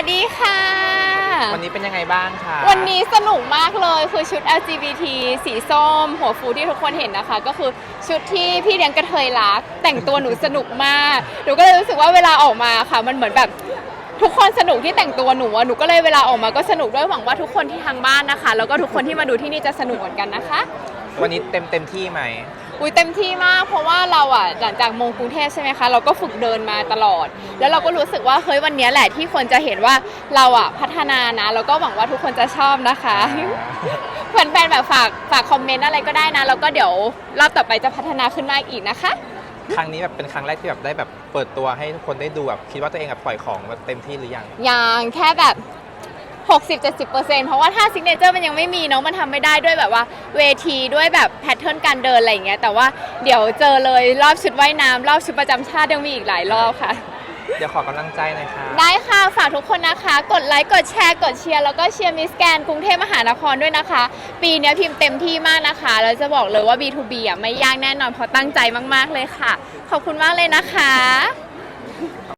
วัสดีค่ะ วันนี้เป็นยังไงบ้างคะวันนี้สนุกมากเลยคือชุด LGBT สีส้ม หัวฟูที่ทุกคนเห็นนะคะ ก็คือชุดที่พี่เลี้ยงกระเทยรัก แต่งตัวหนูสนุกมาก หนูก็เลยรู้สึกว่าเวลาออกมาค่ะ มันเหมือนแบบทุกคนสนุกที่แต่งตัวหนูอะหนูก็เลยเวลาออกมาก็สนุกด้วยหวังว่าทุกคนที่ทางบ้านนะคะ แล้วก็ทุกคนที่มาดูที่นี่จะสนุกเหมือนกันนะคะ วันนี้เต็มเต็มที่ไหม อุ้ยเต็มที่มากเพราะว่าเราอะหลังจากมงกรุงเทพใช่ไหมคะ เราก็ฝึกเดินมาตลอด แล้วเราก็รู้สึกว่าเฮ้ยวันเนี้ยแหละที่คนจะเห็นว่าเราอะพัฒนานะ แล้วก็หวังว่าทุกคนจะชอบนะคะแฟนๆแบบฝากฝากคอมเมนต์อะไรก็ได้นะ แล้วก็เดี๋ยวรอบต่อไปจะพัฒนาขึ้นมากอีกนะคะ ครั้งนี้แบบเป็นครั้งแรกที่แบบได้แบบเปิดตัวให้ทุกคนได้ดูแบบคิดว่าตัวเองแบบปล่อยของแบบเต็มที่หรือยังอย่างแค่แบบ 60-70%เพราะว่าถ้าซิกเนเจอร์มันยังไม่มีเนาะมันทำไม่ได้ด้วยแบบว่าเวทีด้วยแบบแพทเทิร์นการเดินอะไรอย่างเงี้ยแต่ว่าเดี๋ยวเจอเลยรอบชุดว่ายน้ำรอบชุดประจำชาติยังมีอีกหลายรอบค่ะ เดี๋ยวขอกำลังใจหน่อยค่ะ ได้ค่ะฝากทุกคนนะคะ กดไลค์กดแชร์กดเชียร์แล้วก็เชียร์มิสแกนกรุงเทพมหานครด้วยนะคะ ปีนี้พิมพ์เต็มที่มากนะคะแล้วจะบอกเลยว่า B2B อะไม่ยากแน่นอนเพราะตั้งใจมากๆเลยค่ะ ขอบคุณมากเลยนะคะ